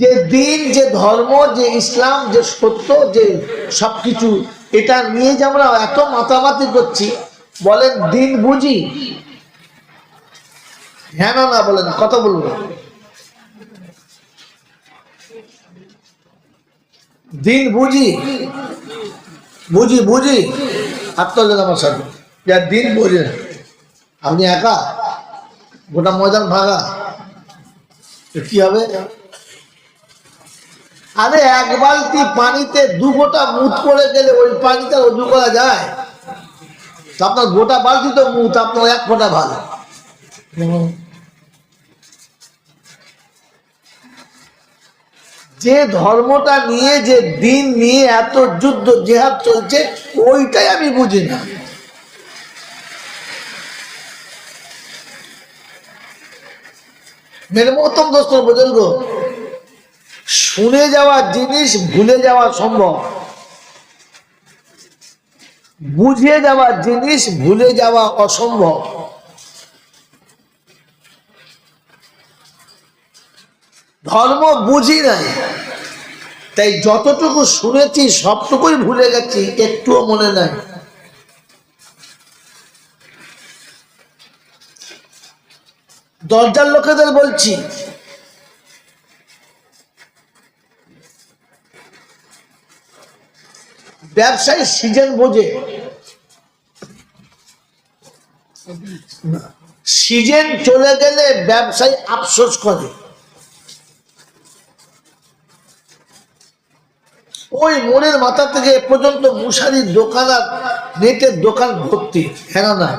যে দিন, যে ধর্ম, যে ইসলাম, যে সত্য, যে সবকিছু, এটা নিয়ে যে আমরা এত মাতামাতি করছি, বলেন দিন বুঝি? হ্যাঁ না না বলেন, কথা বলব দিন বুঝি? বুঝি বুঝি? তোলেন আমার সাথে। যা দিন বোঝেন আপনি একা? গোটা ময়দান ভাগা কি হবে? আরে, এক বালতি পানিতে দু গোটা মুত করে গেলে ওই পানিতে রজু করা যায়? আপনার গোটা বালতি তো মুত, আপনার এক ফোঁটা ভালো। যে ধর্মটা নিয়ে, যে দিন নিয়ে এত যুদ্ধ, জেহাদ চলছে, ওইটাই আমি বুঝি না। মেরে মতম দোস্ত বুজুর্গ শুনে যাওয়া জিনিস, ভুলে যাওয়া সম্ভব। বুঝে যাওয়া জিনিস, ভুলে যাওয়া অসম্ভব। ধর্ম বুঝি নাই। তাই যতটুকু শুনেছি, সবটুকুই ভুলে গেছি, একটুও মনে নাই। দরজার লোকেদের বলছি ব্যবসায়ী সিজন বোঝে। সিজন চলে গেলে ব্যবসায়ী আফসোস করে। ওই মোড়ের মাথা থেকে পর্যন্ত মুশারির দোকান আর নেটের দোকান ভর্তি হ্যাঁ না।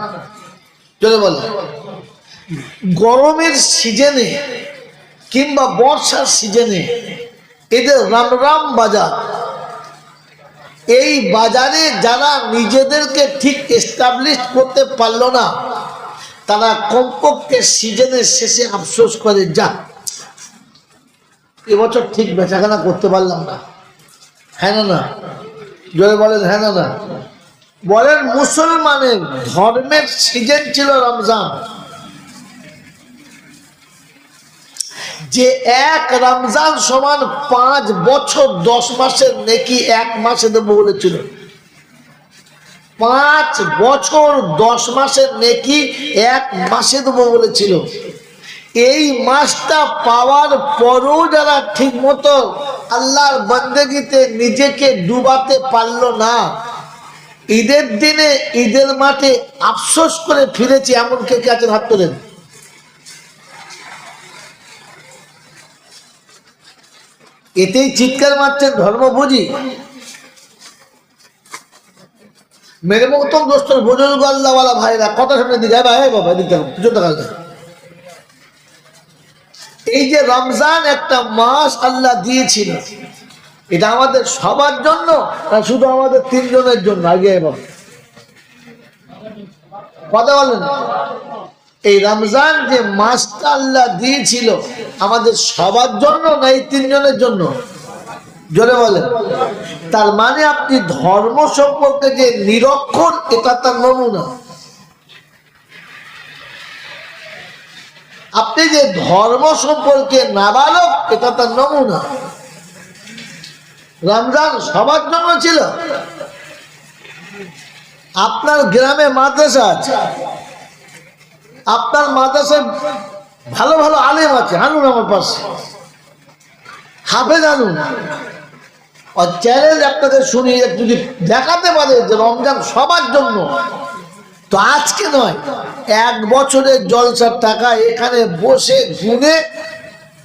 চলে বল। গরমের সিজনে কিংবা বর্ষার সিজনে এদের রাম রাম বাজার এই বাজারে যারা নিজেদেরকে ঠিক এস্টাবলিশ করতে পারল না, তারা কমপক্ষে সিজনের শেষে আফসোস করে, যা এবছর ঠিক বেচাকেনা করতে পারলাম না। হ্যাঁ না জোরে বলেন হ্যাঁ না। বলেন, মুসলমানের ধর্মের সিজন ছিল রমজান। যে এক রমজান সমান পাঁচ বছর, দশ মাসের নেকি এক মাসে দেবো বলেছিল। পাঁচ বছর, দশ মাসের নেকি এক মাসে দেবো বলেছিল। এই মাসটা পাওয়ার পরও যারা ঠিক মতো আল্লাহর বন্দেগিতে নিজেকে ডুবাতে পারল না, ঈদের দিনে, ঈদের মাঠে আফসোস করে ফিরেছে, এমন কে কে আছেন হাত তোলেন এতেই চিৎকার মারছেন ধর্ম বুঝি মেরে মতন দোস্তর বুজুর্গ আল্লাহওয়ালা ভাইরা কথা শুনে দিকে ভাই বাবা এদিকে দেখো, দেখা এই যে রমজান একটা মাস আল্লাহ দিয়েছিল এটা আমাদের সবার জন্য না শুধু আমাদের তিনজনের জন্য? আগে এবার কথা বলেন। এই রমজান যে মাসটা আল্লাহ দিয়েছিল আমাদের সবার জন্য না এই তিনজনের জন্য? জোরে বলেন। তার মানে আপনি ধর্ম সম্পর্কে যে নিরক্ষর, এটা তার নমুনা। আপনি যে ধর্ম সম্পর্কে নাবালক, এটা তার নমুনা। রমজান সবার জন্য ছিল। আপনার গ্রামে মাদ্রাসা আছে। আপনার মাদ্রাসায় ভালো ভালো আলেম আছে, আনুন আমার পাশে। হাফেজ আনুন। আর চ্যালেঞ্জ আপনাদের শুনি, যদি দেখাতে পারে যে রমজান সবার জন্য, তো আজকে নয়, এক বছরের জলসার টাকা এখানে বসে গুনে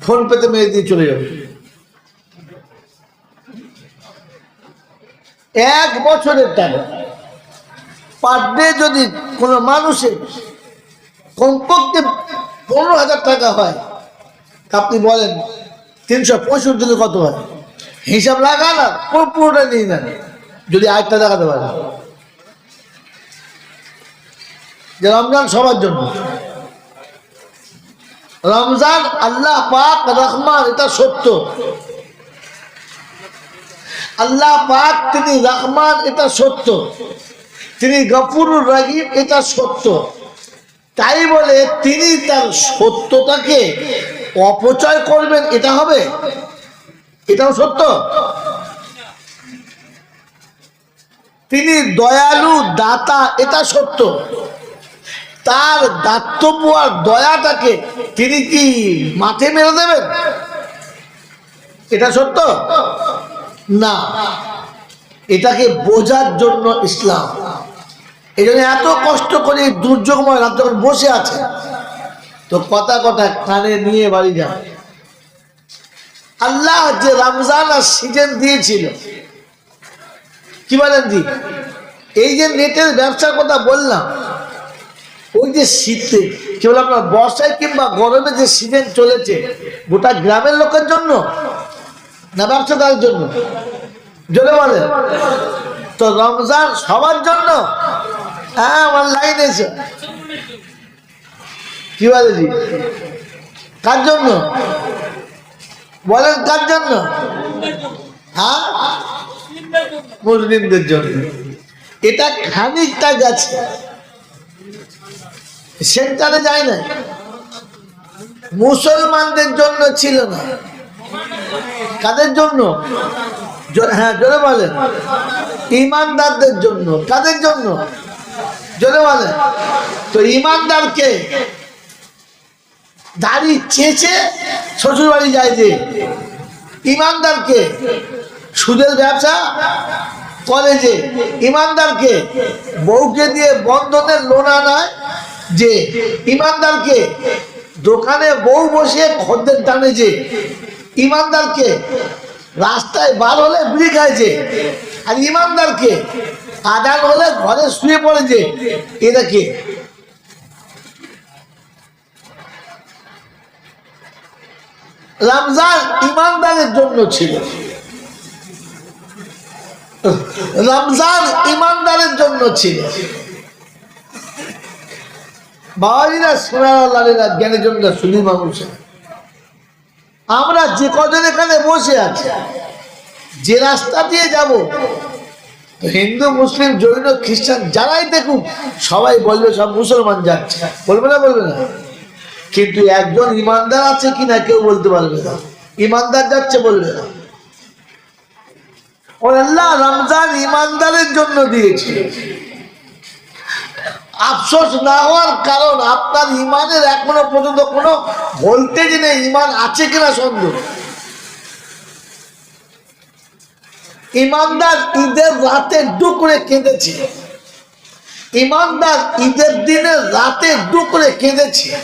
ফোন পেতে মেরে দিয়ে চলে যাবে। এক বছরের টাকা। পার যদি কোনো মানুষের কমপক্ষে পনেরো হাজার টাকা হয়। আপনি বলেন, তিনশো পঁয়ষট্টি কত হয়? হিসাব লাগা না পুরো পুরোটা নিয়ে নেন, যদি আরেকটা দেখাতে পারে যে রমজান সবার জন্য। রমজান আল্লাহ পাক রহমান, এটা সত্য। আল্লাহ পাক তিনি রহমান, এটা সত্য। তিনি গফুরুর রাহিম, এটা সত্য। তাই বলে তিনি তার সত্যতাকে অপচয় করবেন, এটা হবে? এটাও সত্য? তিনি দয়ালু দাতা, এটা সত্য। তার দাতব্য আর দয়াটাকে তিনি কি মাঠে মেরে দেবেন? এটা সত্য? না। এটাকে বোঝার জন্য ইসলাম। এই জন্য এত কষ্ট করে দুর্যোগময় রাত যখন বসে আছে, তো কথা কথা কানে নিয়ে বাড়ি যায়। আল্লাহ যে রমজান আর সিজন দিয়েছিল, কি বলেন জি? এই যে নেটের ব্যবসার কথা বললাম, ওই যে শীতে কি বলে আপনার বর্ষায় কিংবা গরমে যে সিজন চলেছে, গোটা গ্রামের লোকের জন্য না ব্যবসাদারের জন্য? জোরে বলে তো রমজান সবার জন্য হ্যাঁ আমার লাইন এসে। কি বলে কার জন্য? বলেন, কার জন্য? হ্যাঁ? মুসলিমদের জন্য। এটা খানিকটা গেছে। সেন্টারে যায় না মুসলমানদের জন্য ছিল না। কাদের জন্য? হ্যাঁ জোরে বলেন। ইমানদারদের জন্য। কাদের জন্য? জোরে বলেন তো ইমানদারকে দাড়ি চেঁচে শ্বশুর বাড়ি যায় যে, ইমানদারকে সুদের ব্যবসা করে যে, ইমানদারকে বউকে দিয়ে বন্ধনের লোন আনায় যে, ইমানদারকে দোকানে বউ বসে খদ্দের টানে যে, ইমানদারকে রাস্তায় বার হলে বিড়ি খায় যে, আর ইমানদারকে আদান হলে ঘরে শুয়ে পড়ে যে। এটা কে? রমজান ইমানদারের জন্য ছিল। রমজান ইমানদারের জন্য ছিল। বাবাজিরা সোনারা জ্ঞানের জন্য শুনি মানুষের আমরা যে কজন এখানে বসে আছি, যে রাস্তা দিয়ে যাব হিন্দু, মুসলিম, জৈন, খ্রিস্টান যারাই দেখুক, সবাই বলবে সব মুসলমান যাচ্ছে। বলবে না বলবে না। কিন্তু একজন ইমানদার আছে কিনা কেউ বলতে পারবে না। ইমানদার যাচ্ছে বলবে না। আল্লাহ রমজান ইমানদারের জন্য দিয়েছে। আফসোস না হওয়ার কারণ আপনার ইমানের এখনও পর্যন্ত কোনো ভোল্টেজ নেই, ইমান আছে কিনা সন্দেহ। ইমানদার ঈদের রাতে ডুকরে কেঁদেছে। ইমানদার ঈদের দিনের রাতে ডুকরে কেঁদেছে।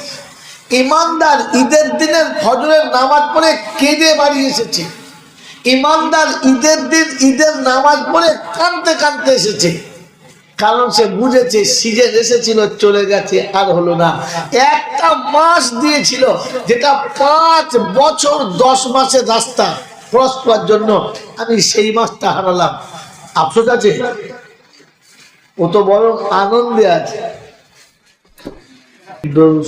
ইমানদার ঈদের দিনের ফজরের নামাজ পড়ে কেঁদে বাড়ি এসেছে। ইমানদার ঈদের দিন ঈদের নামাজ পড়ে কানতে কানতে এসেছে। কারণ সে বুঝেছে সিজন এসেছিল, চলে গেছে, আর হলো না। একটা মাস দিয়েছিল, যেটা পাঁচ বছর দশ মাসের রাস্তা। খরচ করার জন্য আমি সেই মাছটা হারালাম। আফসোস আছে? ও তো বড় আনন্দে আছে।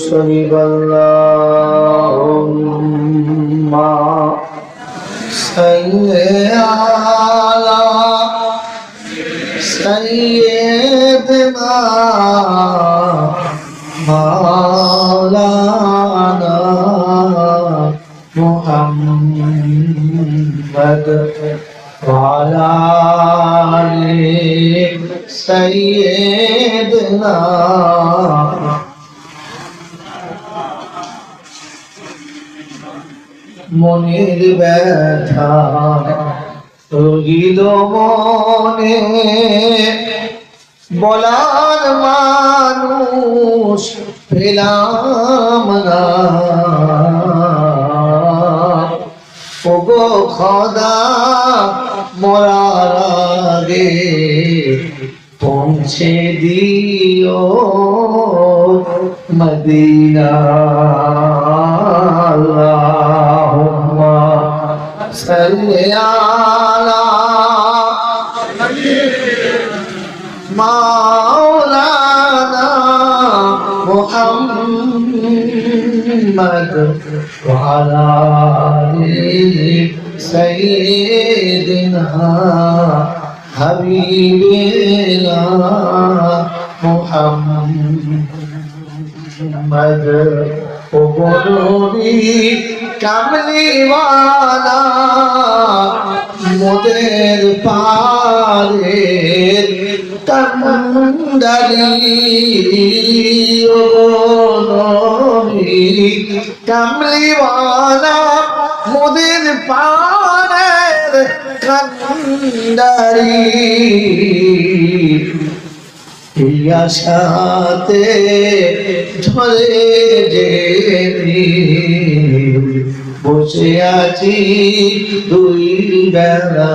সৈয়দনা محمد وعلى آل سيدنا মনের ব্যথা রহিল মনে বলার মানুষ পেলাম না ওগো খদা মরার আগে পৌঁছে দিও মদিনা। আল্লাহুম্মা محمد وعلى آل سيدنا حبيبنا محمد وقلوبي كملي وانا مدير পারে কান্দারি কামলিওয়ালা মোদের পানের কান্দারি আশাতে ধরে যে বসে আছি দুই বেলা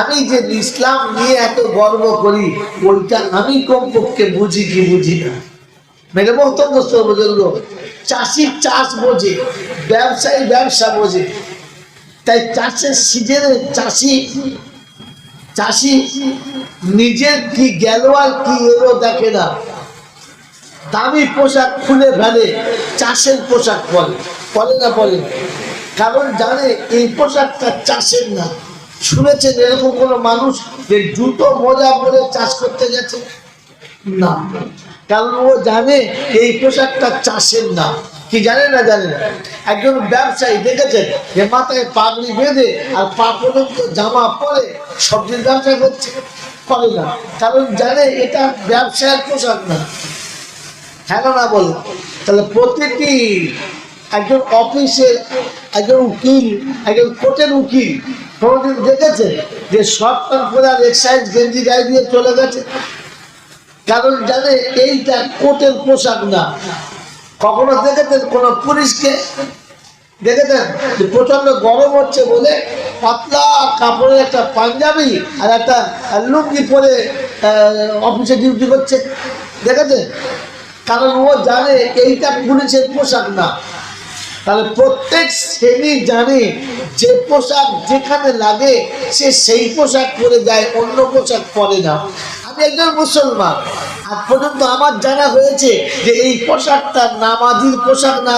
আমি যে ইসলাম নিয়ে এত গর্ব করি, ওইটা আমি কমপক্ষে বুঝি কি বুঝি না। মেরে বক্তব্য বুজুর্গ চাষি চাষ বোঝে, ব্যবসায়ী ব্যবসা বোঝে। তাই চাষের সিজনে চাষি চাষি নিজের কি গেল কি এলো দেখে না। দামি পোশাক খুলে ফেলে, চাষের পোশাক পরে পরে না পরে কারণ জানে এই পোশাকটা চাষের না। শুনেছেন এরকম কোনো মানুষ যে জুতো মোজা পরে চাষ করতে গেছে? না। কারণ ও জানে এই পোশাকটা চাষের না। কি জানে না জানে না। একজন ব্যবসায়ী দেখেছেন যে মাথায় পাগড়ি বেঁধে আর পা পর্যন্ত জামা পরে সবজির ব্যবসা করছে? করে না। কারণ জানে এটা ব্যবসায়ের পোশাক না। হ্যাঁ না বলে। তাহলে প্রতিটি একজন অফিসে একজন উকিল, একজন কোর্টের উকিল কোনোদিন দেখেছে যে সরকার করে আর এক্সাইজ গেঞ্জি গায়ে দিয়ে চলে গেছে। কারণ জানে, এইটা কোর্টের পোশাক না। কখনো দেখেছেন কোনো পুলিশকে দেখেছেন? যে প্রচণ্ড গরম হচ্ছে বলে পাতলা কাপড়ের একটা পাঞ্জাবি আর একটা লুঙ্গি পরে অফিসে ডিউটি করছে। দেখেছেন? কারণ ও জানে, এইটা পুলিশের পোশাক না। তাহলে প্রত্যেক শ্রেণি জানে যে পোশাক যেখানে লাগে, সে সেই পোশাক পরে যায়, অন্য পোশাক পরে না। আমি একজন মুসলমান, আজ পর্যন্ত আমার জানা হয়েছে যে এই পোশাকটা নামাজির পোশাক না।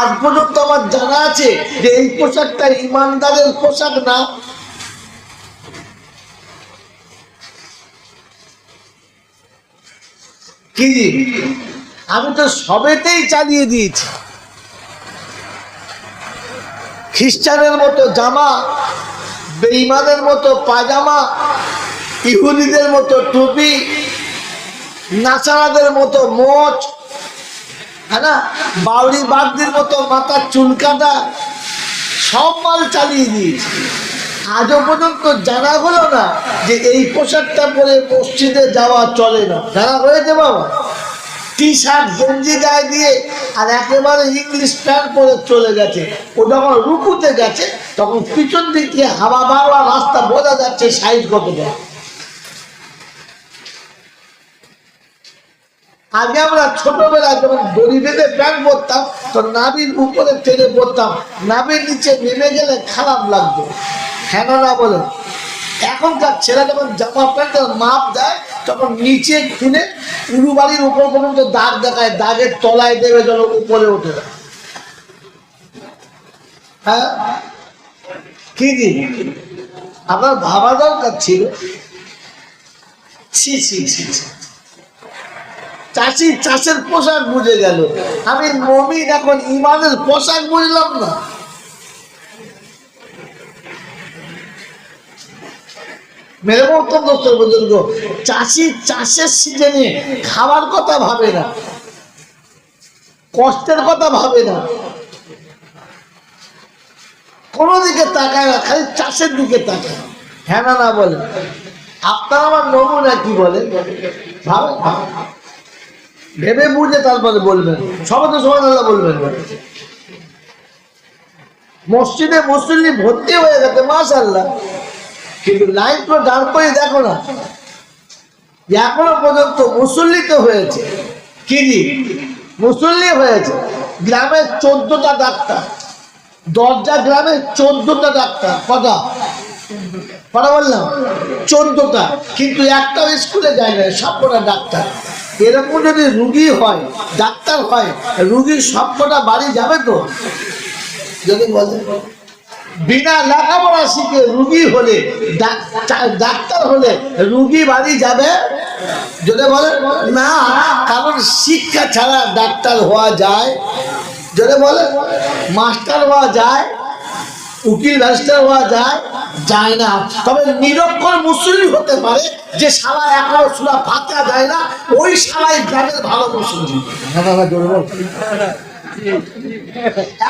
আজ পর্যন্ত আমার জানা আছে যে এই পোশাকটা ইমানদারের পোশাক না। কি? আমি তো সবেতেই চালিয়ে দিয়েছি। খ্রিস্টানের মতো জামা বেইমানের মতো পাজামা, ইহুদিদের মতো টুপি নাচারাদের মতো মোচ হ্যাঁ না? বাউরি বাগদির মতো মাথার চুল কাটা, সব মাল চালিয়ে দিয়েছি। আজও পর্যন্ত জানা হলো না যে এই পোশাকটা পরে মসজিদে যাওয়া চলে না। জানা হয়েছে বাবা? টি শার্ট গেঞ্জি গায়ে দিয়ে আর একেবারে ইংলিশ প্যান্ট পরে চলে গেছে। ও যখন রুকুতে গেছে, তখন পিছন দিক দিয়ে হাওয়া বাংলা রাস্তা বোঝা যাচ্ছে সাইজ কত দেয় আগে আমরা ছোটবেলায় যখন দড়ি বেঁধে প্যান্ট পরতাম, তো নাবির উপরে টেনে পরতাম। নাবির নিচে নেমে গেলে খারাপ লাগতো। হ্যাঁ না বলে এখনকার ছেলে যখন জামা প্যান্টের মাপ দেয়, তখন নিচে খুলে উড়ু বাড়ির উপর পর্যন্ত দাগ দেখায়, দাগের তলায় দেবে যেন উপরে ওঠে। হ্যাঁ? কি জি? আপনার ভাবা দরকার ছিল? ছি ছি ছি। চাষি চাষের পোশাক বুঝে গেল। আমি মমিন এখন ইমানের পোশাক বুঝলাম না। মেরে বুজুর্গ চাষি চাষের সিজনে খাবার কথা ভাবে না। কষ্টের কথা ভাবে না। কোনো দিকে তাকায় না, খালি চাষের দিকে তাকায়। হ্যাঁ না না বলে। আপনার আমার নমুনা কি বলে? ভাবে বুঝে তারপরে বলবেন। সবাই তো সবাই আল্লাহ বলবেন। মসজিদে মুসল্লি ভর্তি হয়ে গেছে মাশাল্লাহ কিন্তু করে দেখো না। পর্যন্ত মুসল্লি তো হয়েছে। কি জি? মুসল্লি হয়েছে। চোদ্দটা ডাক্তার। দরজা গ্রামে চোদ্দটা ডাক্তার। কটা কথা বললাম? চোদ্দটা। কিন্তু একটাও স্কুলে যায় না, সবকটা ডাক্তার। এরকম যদি রুগী হয়, ডাক্তার হয়, রুগীর সবকটা বাড়ি যাবে তো? যদি বলে বিনা লেখাপড়া শিখে রুগী হলে ডাক- ডাক্তার হলে রুগী বাড়ি যাবে? যদি বলে, না, কারণ শিক্ষা ছাড়া ডাক্তার হওয়া যায়। যদি বলে, মাস্টার হওয়া যায়, উকিল ব্যারিস্টার হওয়া যায় যায় না। তবে নিরক্ষর মুসলিম হতে পারে, যে সারা একাও সুরা ফাঁকা যায় না, ওই সারাই গ্রামের ভালো মুসলিম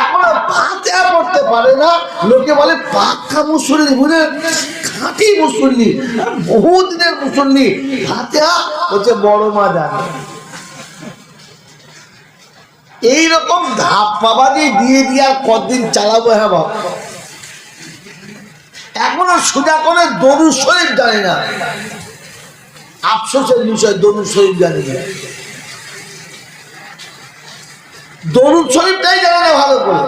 এখনও ফাতেহা পড়তে দিয়ে দিয়ে আর কদিন চালাবো হ্যাঁ বাবা? এখনও সোজা করে দরুদ শরীফ জানি না। আফসোসের বিষয়, দরুদ শরীফ জানি না। দরুদ শরীফটাই জানে ভালো করে।